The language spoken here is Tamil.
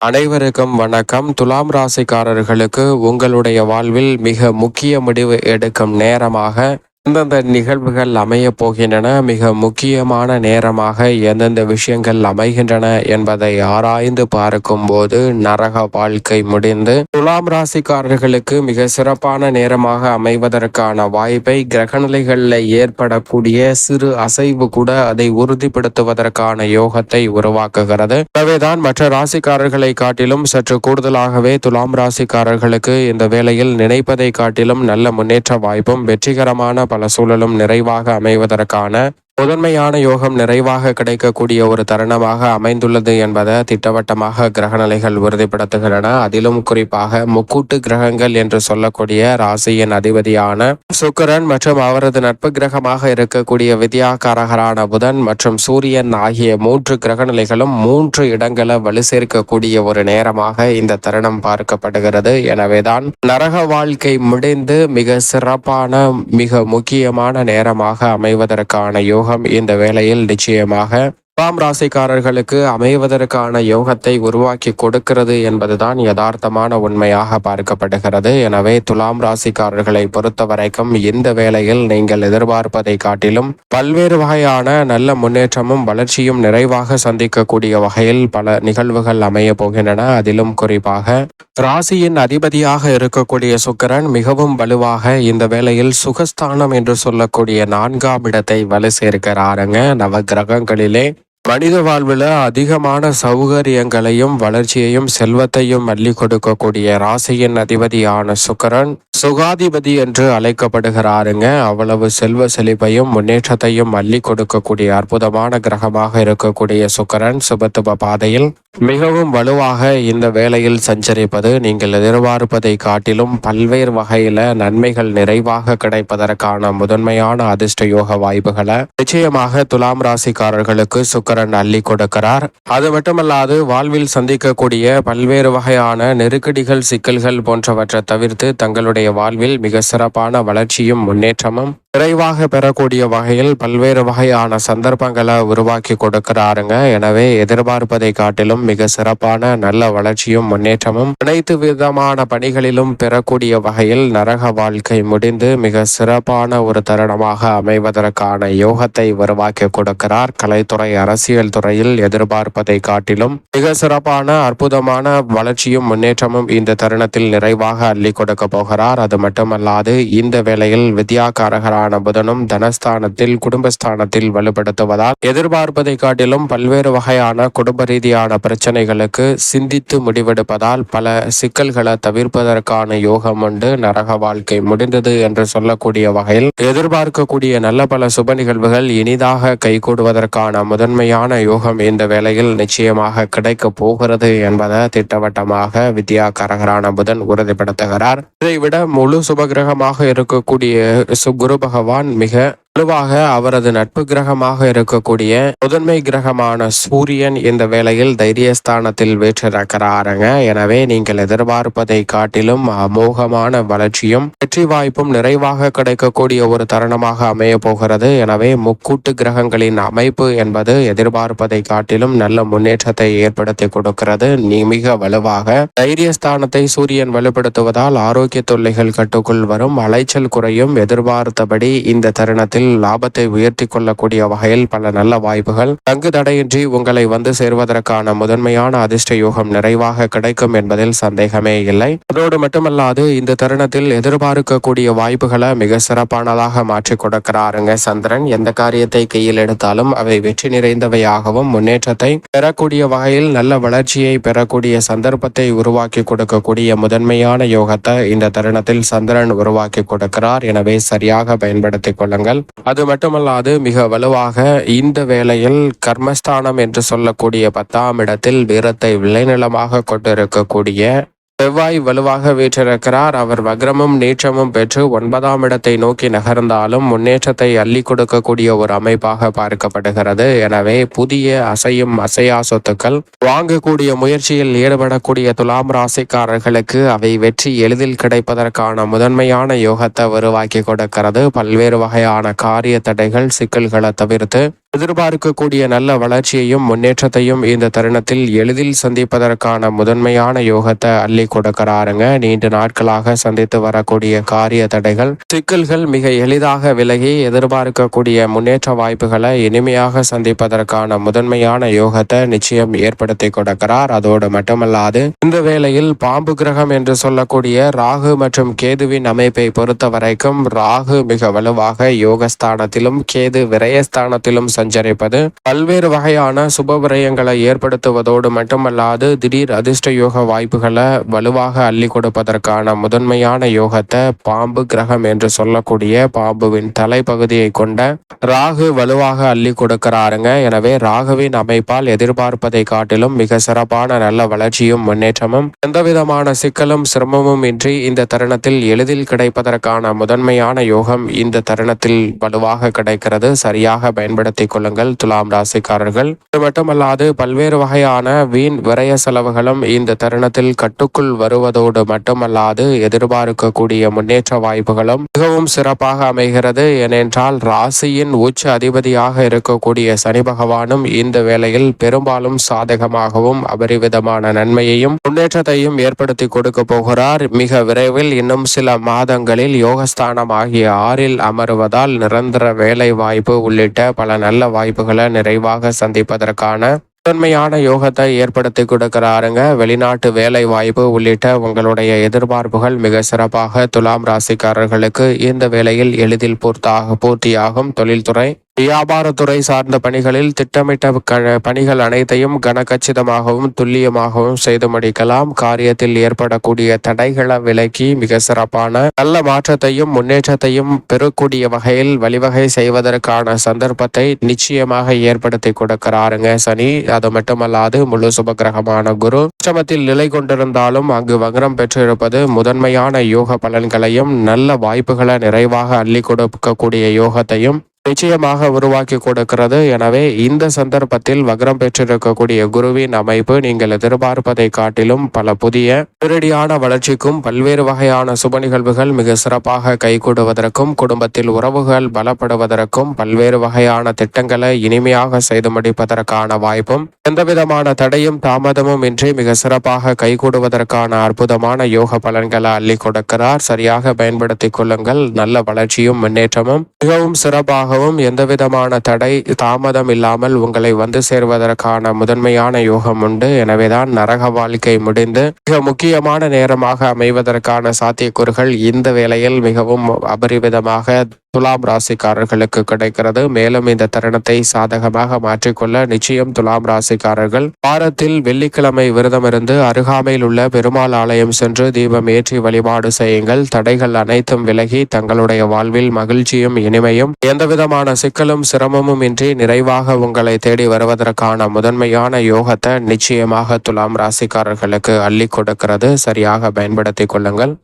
அனைவருக்கும் வணக்கம். துலாம் ராசிக்காரர்களுக்கு உங்களுடைய வாழ்வில் மிக முக்கிய முடிவு எடுக்கும் நேரமாக எந்தெந்த நிகழ்வுகள் அமையப் போகின்றன. மிக முக்கியமான நேரமாக எந்தெந்த விஷயங்கள் அமைகின்றன என்பதை ஆராய்ந்து பார்க்கும் போது நரக வாழ்க்கை முடிந்து துலாம் ராசிக்காரர்களுக்கு மிக சிறப்பான நேரமாக அமைவதற்கான வாய்ப்பை கிரகநிலைகளில் ஏற்படக்கூடிய சிறு அசைவு கூட அதை உறுதிப்படுத்துவதற்கான யோகத்தை உருவாக்குகிறது. எனவேதான் மற்ற ராசிக்காரர்களை காட்டிலும் சற்று கூடுதலாகவே துலாம் ராசிக்காரர்களுக்கு இந்த வேளையில் நினைப்பதை காட்டிலும் நல்ல முன்னேற்ற வாய்ப்பும் வெற்றிகரமான பல சூழலும் நிறைவாக அமைவதற்கான முதன்மையான யோகம் நிறைவாக கிடைக்கக்கூடிய ஒரு தருணமாக அமைந்துள்ளது என்பதை திட்டவட்டமாக கிரகநிலைகள் உறுதிப்படுத்துகின்றன. அதிலும் குறிப்பாக முக்கூட்டு கிரகங்கள் என்று சொல்லக்கூடிய ராசியின் அதிபதியான சுக்கரன் மற்றும் அவரது நட்பு கிரகமாக இருக்கக்கூடிய வித்யாகாரகரான புதன் மற்றும் சூரியன் ஆகிய மூன்று கிரகநிலைகளும் மூன்று இடங்களை வலு சேர்க்கக்கூடிய ஒரு நேரமாக இந்த தருணம் பார்க்கப்படுகிறது. எனவேதான் நரக வாழ்க்கை முடிந்து மிக சிறப்பான மிக முக்கியமான நேரமாக அமைவதற்கான சமூகம் இந்த வேளையில் நிச்சயமாக துலாம் ராசிக்காரர்களுக்கு அமைவதற்கான யோகத்தை உருவாக்கி கொடுக்கிறது என்பதுதான் யதார்த்தமான உண்மையாக பார்க்கப்படுகிறது. எனவே துலாம் ராசிக்காரர்களை பொறுத்த வரைக்கும் இந்த வேளையில் நீங்கள் எதிர்பார்ப்பதை காட்டிலும் பல்வேறு வகையான நல்ல முன்னேற்றமும் வளர்ச்சியும் நிறைவாக சந்திக்கக்கூடிய வகையில் பல நிகழ்வுகள் அமைய போகின்றன. அதிலும் குறிப்பாக ராசியின் அதிபதியாக இருக்கக்கூடிய சுக்கிரன் மிகவும் வலுவாக இந்த வேளையில் சுகஸ்தானம் என்று சொல்லக்கூடிய நான்காம் இடத்தை வலு சேர்க்கிறாருங்க. நவ கிரகங்களிலே மனித வாழ்வில் அதிகமான சௌகரியங்களையும் வளர்ச்சியையும் செல்வத்தையும் அள்ளி கொடுக்கக்கூடிய ராசியின் அதிபதியான சுக்கரன் சுகாதிபதி என்று அழைக்கப்படுகிறாருங்க. அவ்வளவு செல்வ செழிப்பையும் முன்னேற்றத்தையும் அள்ளி கொடுக்கக்கூடிய அற்புதமான கிரகமாக இருக்கக்கூடிய சுக்கரன் சுபத்துப பாதையில் மிகவும் வலுவாக இந்த வேளையில் சஞ்சரிப்பது நீங்கள் எதிர்பார்ப்பதை காட்டிலும் பல்வேறு வகையில நன்மைகள் நிறைவாக கிடைப்பதற்கான முதன்மையான அதிர்ஷ்ட யோக வாய்ப்புகளை நிச்சயமாக துலாம் ராசிக்காரர்களுக்கு சுக்கரன் அள்ளி கொடுக்கிறார். அது மட்டுமல்லாது வாழ்வில் சந்திக்கக்கூடிய பல்வேறு வகையான நெருக்கடிகள் சிக்கல்கள் போன்றவற்றை தவிர்த்து தங்களுடைய வாழ்வில் மிக சிறப்பான வளர்ச்சியும் முன்னேற்றமும் விரைவாக பெறக்கூடிய வகையில் பல்வேறு வகையான சந்தர்ப்பங்களை உருவாக்கி கொடுக்கிறாருங்க. எனவே எதிர்பார்ப்பதை காட்டிலும் மிக சிறப்பான நல்ல வளர்ச்சியும் முன்னேற்றமும் அனைத்து விதமான பணிகளிலும் பெறக்கூடிய வகையில் நரக வாழ்க்கை முடிந்து மிக சிறப்பான ஒரு தருணமாக அமைவதற்கான யோகத்தை உருவாக்கி கொடுக்கிறார். கலைத்துறை அரசியல் துறையில் எதிர்பார்ப்பதை காட்டிலும் மிக சிறப்பான அற்புதமான வளர்ச்சியும் முன்னேற்றமும் இந்த தருணத்தில் நிறைவாக அள்ளி கொடுக்க போகிறார். அது மட்டுமல்லாது இந்த வேளையில் வித்யாகாரகரான புதனும் தனஸ்தானத்தில் குடும்பஸ்தானத்தில் வலுப்படுத்துவதால் எதிர்பார்ப்பதை காட்டிலும் பல்வேறு வகையான குடும்ப ரீதியான பிரச்சனைகளுக்கு சிந்தித்து முடிவெடுப்பதால் பல சிக்கல்களை தவிர்ப்பதற்கான யோகம் உண்டு. நரக வாழ்க்கை முடிந்தது என்று சொல்லக்கூடிய வகையில் எதிர்பார்க்கக்கூடிய நல்ல பல சுப நிகழ்வுகள் இனிதாக கைகூடுவதற்கான முதன்மையான யோகம் இந்த வேளையில் நிச்சயமாக கிடைக்க போகிறது என்பதை திட்டவட்டமாக வித்யா கரகரான புதன் உறுதிப்படுத்துகிறார். இதைவிட முழு சுபகிரகமாக இருக்கக்கூடிய சு- குரு பகவான் மிக வலுவாக அவரது நட்பு கிரகமாக இருக்கக்கூடிய முதன்மை கிரகமான சூரியன் இந்த வேளையில் தைரியஸ்தானத்தில் வீற்றிருக்கிறாருங்க. எனவே நீங்கள் எதிர்பார்ப்பதை காட்டிலும் அமோகமான வளர்ச்சியும் வெற்றி வாய்ப்பும் நிறைவாக கிடைக்கக்கூடிய ஒரு தருணமாக அமைய போகிறது. எனவே முக்கூட்டு கிரகங்களின் அமைப்பு என்பது எதிர்பார்ப்பதை காட்டிலும் நல்ல முன்னேற்றத்தை ஏற்படுத்தி கொடுக்கிறது. நீ மிக வலுவாக தைரியஸ்தானத்தை சூரியன் வலுப்படுத்துவதால் ஆரோக்கிய தொல்லைகள் கட்டுக்குள் வரும். அலைச்சல் குறையும். எதிர்பார்த்தபடி இந்த தருணத்தில் லாபத்தை உயர்த்தி கொள்ளக்கூடிய வகையில் பல நல்ல வாய்ப்புகள். தங்கு தடையின்றி உங்களை வந்து சேர்வதற்கான முதன்மையான அதிர்ஷ்ட யோகம் நிறைவாக கிடைக்கும் என்பதில் சந்தேகமே இல்லை. அதோடு மட்டுமல்லாது இந்த தருணத்தில் எதிர்பார்க்கக்கூடிய வாய்ப்புகளை மிக சிறப்பானதாக மாற்றி கொடுக்கிறாருங்க சந்திரன். எந்த காரியத்தை கையில் எடுத்தாலும் அவை வெற்றி நிறைந்தவையாகவும் முன்னேற்றத்தை பெறக்கூடிய வகையில் நல்ல வளர்ச்சியை பெறக்கூடிய சந்தர்ப்பத்தை உருவாக்கி கொடுக்கக்கூடிய முதன்மையான யோகத்தை இந்த தருணத்தில் சந்திரன் உருவாக்கி கொடுக்கிறார். எனவே சரியாக பயன்படுத்திக் கொள்ளுங்கள். அது மட்டுமல்லாது மிக வலுவாக இந்த வேளையில் கர்மஸ்தானம் என்று சொல்லக்கூடிய பத்தாம் இடத்தில் வீரத்தை விளைநிலமாக கொண்டிருக்கக்கூடிய செவ்வாய் வலுவாக வீற்றிருக்கிறார். அவர் வக்ரமும் நீச்சமும் பெற்று ஒன்பதாம் இடத்தை நோக்கி நகர்ந்தாலும் முன்னேற்றத்தை அள்ளி கொடுக்கக்கூடிய ஒரு அமைப்பாக பார்க்கப்படுகிறது. எனவே புதிய அசையும் அசையா சொத்துக்கள் வாங்கக்கூடிய முயற்சியில் ஈடுபடக்கூடிய துலாம் ராசிக்காரர்களுக்கு அவை வெற்றி எளிதில் கிடைப்பதற்கான முதன்மையான யோகத்தை உருவாக்கி கொடுக்கிறது. பல்வேறு வகையான காரிய தடைகள் சிக்கல்களை தவிர்த்து எதிர்பார்க்கக்கூடிய நல்ல வளர்ச்சியையும் முன்னேற்றத்தையும் இந்த தருணத்தில் எளிதில் சந்திப்பதற்கான முதன்மையான யோகத்தை அள்ளி கொடுக்கிறாருங்க. நீண்ட நாட்களாக சந்தித்து வரக்கூடிய காரிய தடைகள் சிக்கல்கள் மிக எளிதாக விலகி எதிர்பார்க்கக்கூடிய முன்னேற்ற வாய்ப்புகளை இனிமையாக சந்திப்பதற்கான முதன்மையான யோகத்தை நிச்சயம் ஏற்படுத்தி கொடுக்கிறார். அதோடு மட்டுமல்லாது இந்த வேளையில் பாம்பு கிரகம் என்று சொல்லக்கூடிய ராகு மற்றும் கேதுவின் அமைப்பை பொறுத்த வரைக்கும் ராகு மிக வலுவாக யோகஸ்தானத்திலும் கேது விரயஸ்தானத்திலும் சஞ்சரிப்பது. பல்வேறு வகையான சுப விரயங்களை ஏற்படுத்துவதோடு மட்டுமல்லாது திடீர் அதிர்ஷ்ட யோக வாய்ப்புகளை வலுவாக அள்ளி கொடுப்பதற்கான முதன்மையான யோகத்தை பாம்பு கிரகம் என்று சொல்லக்கூடிய பாம்புவின் தலைப்பகுதியை கொண்ட ராகு வலுவாக அள்ளி கொடுக்கிறாருங்க. எனவே ராகுவின் அமைப்பால் எதிர்பார்ப்பதை காட்டிலும் மிக சிறப்பான நல்ல வளர்ச்சியும் முன்னேற்றமும் எந்தவிதமான சிக்கலும் சிரமமும் இன்றி இந்த தருணத்தில் எளிதில் கிடைப்பதற்கான முதன்மையான யோகம் இந்த தருணத்தில் வலுவாக கிடைக்கிறது. சரியாக பயன்படுத்தி கொள்ளுங்கள். துலாம் ராசிக்காரர்கள். இது மட்டுமல்லாது பல்வேறு வகையான வீண் விரய செலவுகளும் இந்த தருணத்தில் கட்டுக்குள் வருவதோடு மட்டுமல்லாது எதிர்பார்க்கக்கூடிய முன்னேற்ற வாய்ப்புகளும் மிகவும் சிறப்பாக அமைகிறது. ஏனென்றால் ராசியின் உச்ச அதிபதியாக இருக்கக்கூடிய சனி பகவானும் இந்த வேளையில் பெரும்பாலும் சாதகமாகவும் அபரிவிதமான நன்மையையும் முன்னேற்றத்தையும் ஏற்படுத்தி கொடுக்க போகிறார். மிக விரைவில் இன்னும் சில மாதங்களில் யோகஸ்தானம் ஆகிய ஆறில் அமருவதால் நிரந்தர வேலை வாய்ப்பு உள்ளிட்ட பல நல்ல வாய்ப்புகளை நிறைவாக சந்திப்பதற்கான முதன்மையான யோகத்தை ஏற்படுத்தி கொடுக்கிறாருங்க. வெளிநாட்டு வேலை வாய்ப்பு உள்ளிட்ட உங்களுடைய எதிர்பார்ப்புகள் மிக சிறப்பாக துலாம் ராசிக்காரர்களுக்கு இந்த வேளையில் எளிதில் பூர்த்தாக பூர்த்தியாகும். தொழில்துறை வியாபாரத்துறை சார்ந்த பணிகளில் திட்டமிட்ட க- பணிகள் அனைத்தையும் கனகச்சிதமாகவும் துல்லியமாகவும் செய்து முடிக்கலாம். காரியத்தில் ஏற்படக்கூடிய தடைகளை விலக்கி மிக சிறப்பான நல்ல மாற்றத்தையும் முன்னேற்றத்தையும் பெறக்கூடிய வகையில் வழிவகை செய்வதற்கான சந்தர்ப்பத்தை நிச்சயமாக ஏற்படுத்தி கொடுக்கிறாருங்க சனி. அது மட்டுமல்லாது முழு சுபகிரகமான குரு. அஷ்டமத்தில் நிலை கொண்டிருந்தாலும் அங்கு வங்கரம் பெற்றிருப்பது முதன்மையான யோக பலன்களையும் நல்ல வாய்ப்புகளை நிறைவாக அள்ளி கொடுக்கக்கூடிய யோகத்தையும் நிச்சயமாக உருவாக்கி கொடுக்கிறது. எனவே இந்த சந்தர்ப்பத்தில் வக்ரம் பெற்றிருக்கக்கூடிய குருவின் அமைப்பு நீங்கள் எதிர்பார்ப்பதை காட்டிலும் பல புதிய நேரடியான வளர்ச்சிக்கும் பல்வேறு வகையான சுப நிகழ்வுகள் மிக சிறப்பாக கைகூடுவதற்கும் குடும்பத்தில் உறவுகள் பலப்படுவதற்கும் பல்வேறு வகையான திட்டங்களை இனிமையாக செய்து முடிப்பதற்கான வாய்ப்பும் எந்தவிதமான தடையும் தாமதமும் இன்றி மிக சிறப்பாக கைகூடுவதற்கான அற்புதமான யோக பலன்களை அள்ளி கொடுக்கிறார். சரியாக பயன்படுத்திக் கொள்ளுங்கள். நல்ல வளர்ச்சியும் முன்னேற்றமும் மிகவும் சிறப்பாக சிறப்பாகவும் எந்தவிதமான தடை தாமதம் இல்லாமல் உங்களை வந்து சேர்வதற்கான முதன்மையான யோகம் உண்டு. எனவேதான் நரக வாழ்க்கை முடிந்து மிக முக்கியமான நேரமாக அமைவதற்கான சாத்தியக்கூறுகள் இந்த வேளையில் மிகவும் அபரிவிதமாக துலாம் ராசிக்காரர்களுக்கு கிடைக்கிறது. மேலும் இந்த தருணத்தை சாதகமாக மாற்றிக்கொள்ள நிச்சயம் துலாம் ராசிக்காரர்கள் வாரத்தில் வெள்ளிக்கிழமை விரதமிருந்து அருகாமையில் உள்ள பெருமாள் ஆலயம் சென்று தீபம் ஏற்றி வழிபாடு செய்யுங்கள். தடைகள் அனைத்தும் விலகி தங்களுடைய வாழ்வில் மகிழ்ச்சியும் இனிமையும் எந்தவிதமான சிக்கலும் சிரமமும் இன்றி நிறைவாக உங்களை தேடி வருவதற்கான முதன்மையான யோகத்தை நிச்சயமாக துலாம் ராசிக்காரர்களுக்கு அள்ளி கொடுக்கிறது. சரியாக பயன்படுத்திக் கொள்ளுங்கள்.